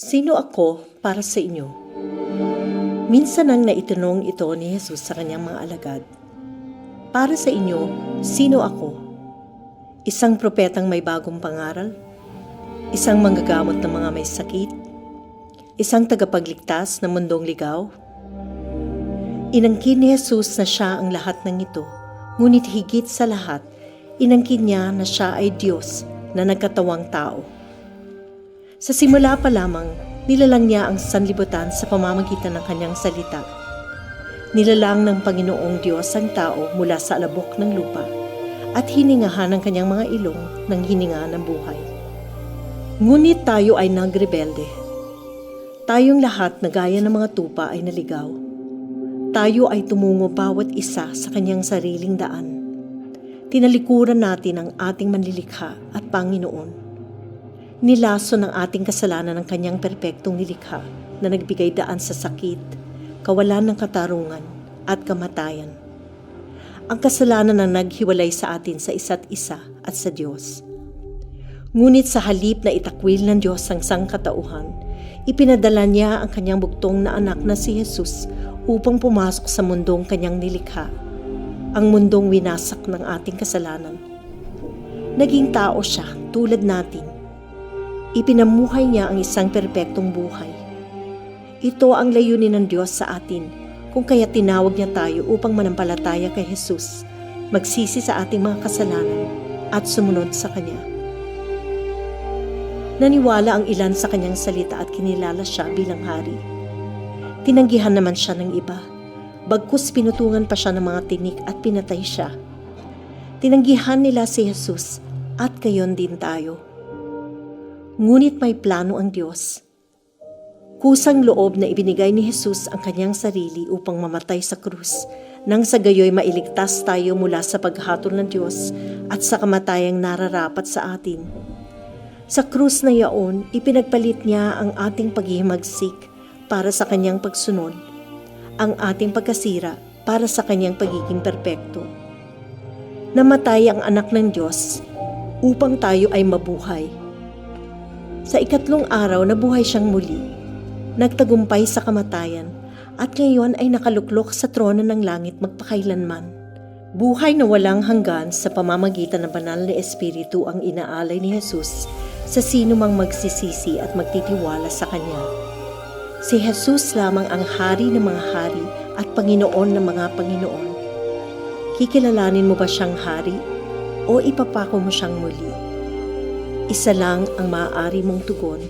Sino ako para sa inyo? Minsan nang naitanong ito ni Jesus sa kanyang mga alagad. Para sa inyo, sino ako? Isang propetang may bagong pangaral? Isang manggagamot ng mga may sakit? Isang tagapagligtas ng mundong ligaw? Inangkin ni Jesus na siya ang lahat ng ito, ngunit higit sa lahat, inangkin niya na siya ay Diyos na nagkatawang tao. Sa simula pa lamang, nilalang niya ang sanlibutan sa pamamagitan ng kanyang salita. Nilalang ng Panginoong Diyos ang tao mula sa alabok ng lupa at hiningahan ng kanyang mga ilong ng hininga ng buhay. Ngunit tayo ay nagrebelde. Tayong lahat na gaya ng mga tupa ay naligaw. Tayo ay tumungo bawat isa sa kanyang sariling daan. Tinalikuran natin ang ating manlilikha at Panginoon nilaso ng ating kasalanan ng kanyang perpektong nilikha na nagbigay daan sa sakit, kawalan ng katarungan, at kamatayan. Ang kasalanan na naghiwalay sa atin sa isa't isa at sa Diyos. Ngunit sa halip na itakwil ng Diyos ang sangkatauhan, ipinadala niya ang kanyang buktong na anak na si Jesus upang pumasok sa mundong kanyang nilikha, ang mundong winasak ng ating kasalanan. Naging tao siya tulad natin Ipinamuhay niya ang isang perpektong buhay. Ito ang layunin ng Diyos sa atin, kung kaya tinawag niya tayo upang manampalataya kay Jesus, magsisi sa ating mga kasalanan, at sumunod sa Kanya. Naniwala ang ilan sa kanyang salita at kinilala siya bilang hari. Tinanggihan naman siya ng iba, bagkus pinutungan pa siya ng mga tinik at pinatay siya. Tinanggihan nila si Jesus at gayon din tayo. Ngunit may plano ang Diyos. Kusang loob na ibinigay ni Jesus ang kanyang sarili upang mamatay sa krus, nang sa gayoy mailigtas tayo mula sa paghatol ng Diyos at sa kamatayang nararapat sa atin. Sa krus na yaon, ipinagpalit niya ang ating paghihimagsik para sa kanyang pagsunod, ang ating pagkasira para sa kanyang pagiging perpekto. Namatay ang anak ng Diyos upang tayo ay mabuhay. Sa ikatlong araw, nabuhay siyang muli. Nagtagumpay sa kamatayan at ngayon ay nakaluklok sa trono ng langit magpakailanman. Buhay na walang hanggan sa pamamagitan ng banal na Espiritu ang inaalay ni Jesus sa sino mang magsisisi at magtitiwala sa Kanya. Si Jesus lamang ang hari ng mga hari at Panginoon ng mga Panginoon. Kikilalanin mo ba siyang hari o ipapako mo siyang muli? Isa lang ang maaari mong tugon.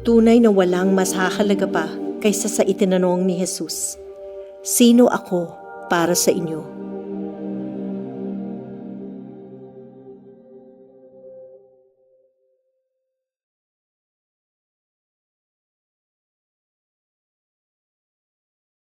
Tunay na walang mas hahalaga pa kaysa sa itinanong ni Jesus. Sino ako para sa inyo?